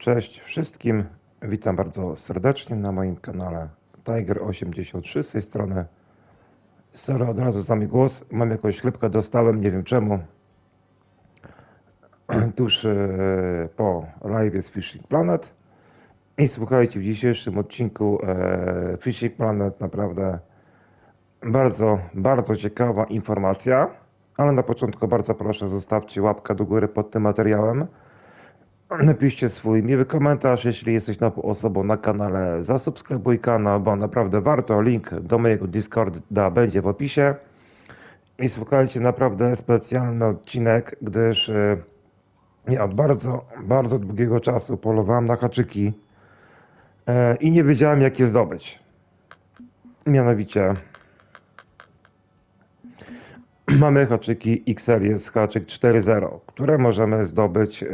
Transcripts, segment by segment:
Cześć wszystkim, witam bardzo serdecznie na moim kanale Tiger83 z tej strony. Sorry, od razu za mi głos, mam jakąś chlepkę, dostałem, nie wiem czemu. Tuż e, po live z Fishing Planet. I słuchajcie, w dzisiejszym odcinku e, Fishing Planet naprawdę bardzo, bardzo ciekawa informacja. Ale na początku bardzo proszę zostawcie łapkę do góry pod tym materiałem. Napiszcie swój miły komentarz, jeśli jesteś nową osobą na kanale. Zasubskrybuj kanał, bo naprawdę warto. Link do mojego Discorda będzie w opisie. I słuchajcie, naprawdę specjalny odcinek, gdyż e, ja od bardzo, bardzo długiego czasu polowałem na haczyki e, i nie wiedziałem jak je zdobyć. Mianowicie mamy haczyki jest haczyk 4.0, które możemy zdobyć. Yy,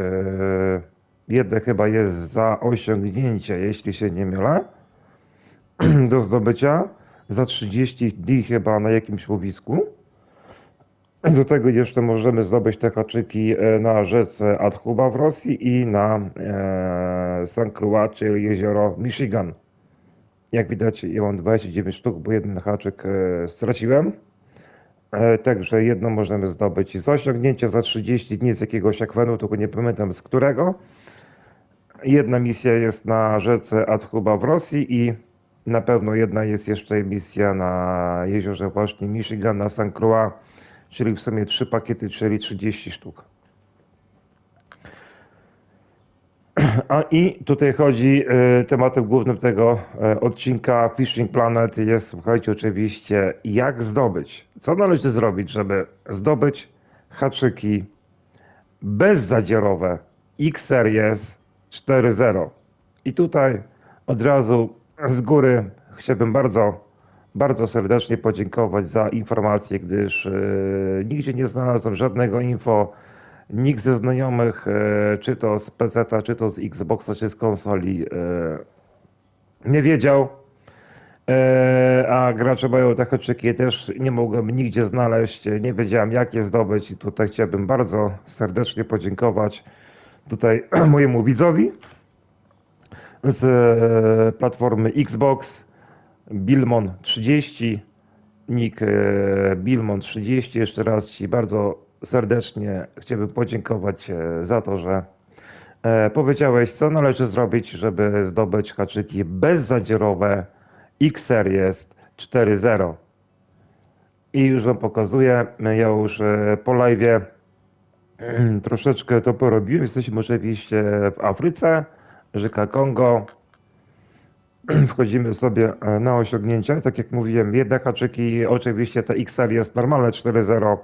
jedne chyba jest za osiągnięcie, jeśli się nie mylę, do zdobycia za 30 dni chyba na jakimś łowisku. Do tego jeszcze możemy zdobyć te haczyki e, na rzece Adhuba w Rosji i na e, San Croix, czyli jezioro Michigan. Jak widać, ja mam 29 sztuk, bo jeden haczyk e, straciłem. E, Także jedno możemy zdobyć z osiągnięcia za 30 dni z jakiegoś akwenu, tylko nie pamiętam z którego. Jedna misja jest na rzece Adhuba w Rosji i na pewno jedna jest jeszcze misja na jeziorze właśnie Michigan, na San Croix, czyli w sumie trzy pakiety, czyli 30 sztuk. A i tutaj chodzi, e, tematem głównym tego e, odcinka Fishing Planet jest, słuchajcie, oczywiście, jak zdobyć, co należy zrobić, żeby zdobyć haczyki bezzadziorowe X-Series 4.0. I tutaj od razu z góry chciałbym bardzo, bardzo serdecznie podziękować za informacje, gdyż e, nigdzie nie znalazłem żadnego info, nikt ze znajomych, e, czy to z PC, czy to z Xboxa, czy z konsoli, e, nie wiedział. E, a gracze mają te haczyki, też nie mogłem nigdzie znaleźć, nie wiedziałem jak je zdobyć i tutaj chciałbym bardzo serdecznie podziękować tutaj mojemu widzowi z platformy Xbox Bilmon 30 nick Bilmon 30 jeszcze raz Ci bardzo serdecznie chciałbym podziękować e, za to, że e, powiedziałeś co należy zrobić, żeby zdobyć haczyki bezzadzierowe X-Series 4.0 i już Wam pokazuję, ja już e, po live'ie troszeczkę to porobiłem. Jesteśmy oczywiście w Afryce, rzeka Kongo. Wchodzimy sobie e, na osiągnięcia. Tak jak mówiłem, jedne haczyki, oczywiście te XR jest normalne 4.0.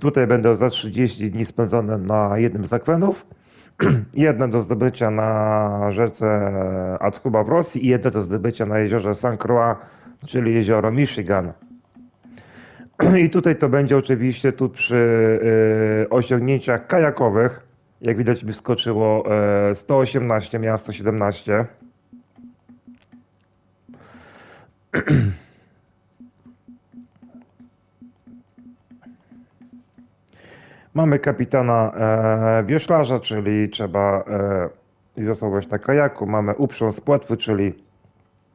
Tutaj będą za 30 dni spędzone na jednym z akwenów. Jedno do zdobycia na rzece Adhuba w Rosji i jedno do zdobycia na jeziorze San Croix, czyli jezioro Michigan. I tutaj to będzie oczywiście tu przy y, osiągnięciach kajakowych. Jak widać mi skoczyło y, 118, miała 117. Mamy kapitana e, wioślarza, czyli trzeba e, wiosłować na kajaku. Mamy uprząs płetwy, czyli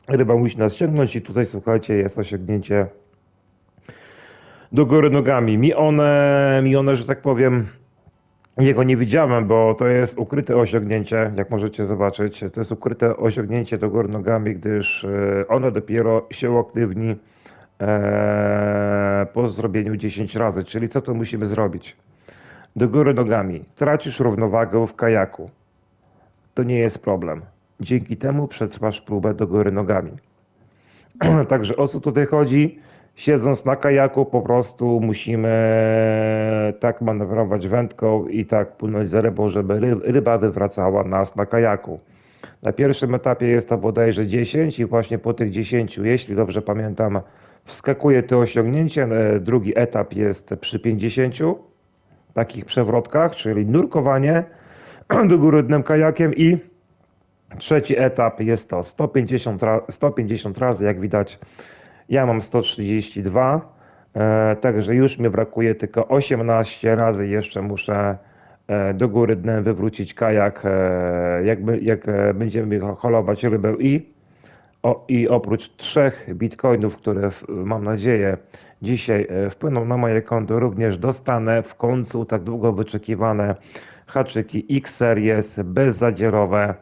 ryba musi nas ściągnąć i tutaj słuchajcie jest osiągnięcie do góry nogami. Mi one, mi one, że tak powiem, jego nie widziałem, bo to jest ukryte osiągnięcie, jak możecie zobaczyć. To jest ukryte osiągnięcie do góry nogami, gdyż e, ono dopiero się uaktywni e, po zrobieniu 10 razy. Czyli co tu musimy zrobić? Do góry nogami. Tracisz równowagę w kajaku. To nie jest problem. Dzięki temu przetrwasz próbę do góry nogami. Także o co tutaj chodzi? Siedząc na kajaku, po prostu musimy tak manewrować wędką i tak płynąć za rybą, żeby ry- ryba wywracała nas na kajaku. Na pierwszym etapie jest to bodajże 10 i właśnie po tych 10, jeśli dobrze pamiętam, wskakuje to osiągnięcie. E, Drugi etap jest przy 50 takich przewrotkach, czyli nurkowanie do góry dnem kajakiem i Trzeci etap jest to 150, ra- 150 razy, jak widać, ja mam 132, e, także już mi brakuje tylko 18 razy, jeszcze muszę e, do góry dnem wywrócić kajak, e, jak, jak będziemy holować rybę i, o, i oprócz trzech bitcoinów, które mam nadzieję dzisiaj wpłyną na moje konto, również dostanę w końcu tak długo wyczekiwane haczyki X-Series bezzadzierowe,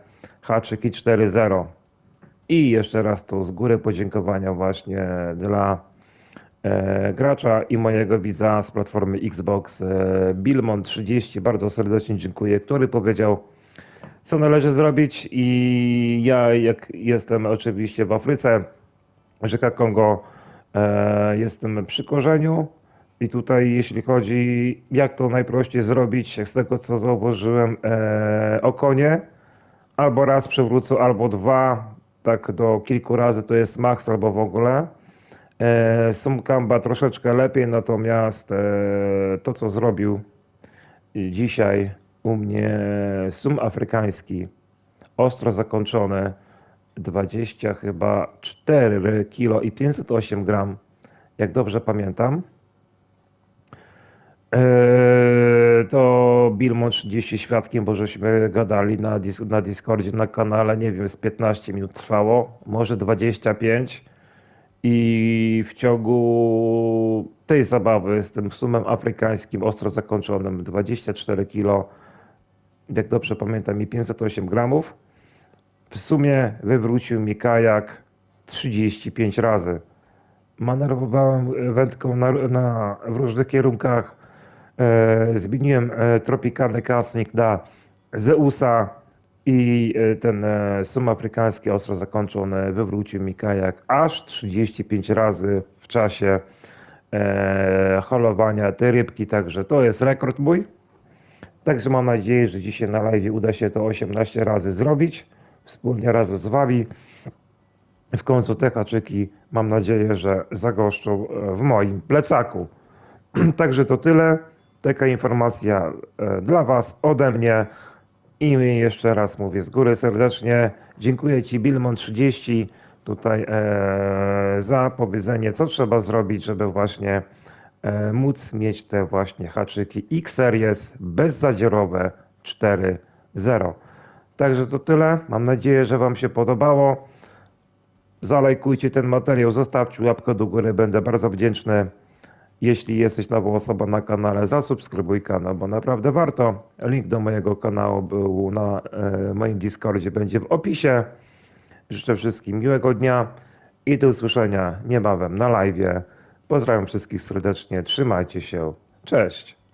haczyki 4.0. I jeszcze raz to z góry podziękowania właśnie dla e, gracza i mojego widza z platformy Xbox e, Bilmon30. Bardzo serdecznie dziękuję, który powiedział, co należy zrobić. I ja, jak jestem oczywiście w Afryce, rzeka Kongo, e, jestem przy korzeniu. I tutaj, jeśli chodzi, jak to najprościej zrobić, z tego co zauważyłem, e, o konie, albo raz przewrócę, albo dwa, tak do kilku razy to jest maks, albo w ogóle. E, Sumkamba troszeczkę lepiej, natomiast e, to co zrobił dzisiaj u mnie sum afrykański, ostro zakończony, 20 chyba 4 kilo i 508 gram, jak dobrze pamiętam. Eee, to Bilmo 30 świadkiem, bo żeśmy gadali na, dis na Discordzie, na kanale, nie wiem, z 15 minut trwało, może 25 i w ciągu tej zabawy z tym sumem afrykańskim, ostro zakończonym, 24 kilo, jak dobrze pamiętam, i 508 gramów, w sumie wywrócił mi kajak 35 razy. Manewrowałem wędką na, na, w różnych kierunkach. E, zmieniłem e, tropikalny casting na Zeusa i e, ten sum afrykański ostro zakończony wywrócił mi kajak aż 35 razy w czasie holowania tej rybki, także to jest rekord mój. Także mam nadzieję, że dzisiaj na live uda się to 18 razy zrobić wspólnie razem z Wami. W końcu te haczyki mam nadzieję, że zagoszczą w moim plecaku. Także to tyle. Taka informacja e, dla Was ode mnie. I jeszcze raz mówię z góry serdecznie dziękuję Ci Bilmon30 tutaj e, za powiedzenie, co trzeba zrobić, żeby właśnie e, móc mieć te właśnie haczyki X-Series bezzadzierowe 4.0. Także to tyle. Mam nadzieję, że Wam się podobało. Zalajkujcie ten materiał, zostawcie łapkę do góry, będę bardzo wdzięczny. Jeśli jesteś nową osobą na kanale, zasubskrybuj kanał, bo naprawdę warto. Link do mojego kanału był na e, moim Discordzie, będzie w opisie. Życzę wszystkim miłego dnia i do usłyszenia niebawem na live. Pozdrawiam wszystkich serdecznie, trzymajcie się, cześć.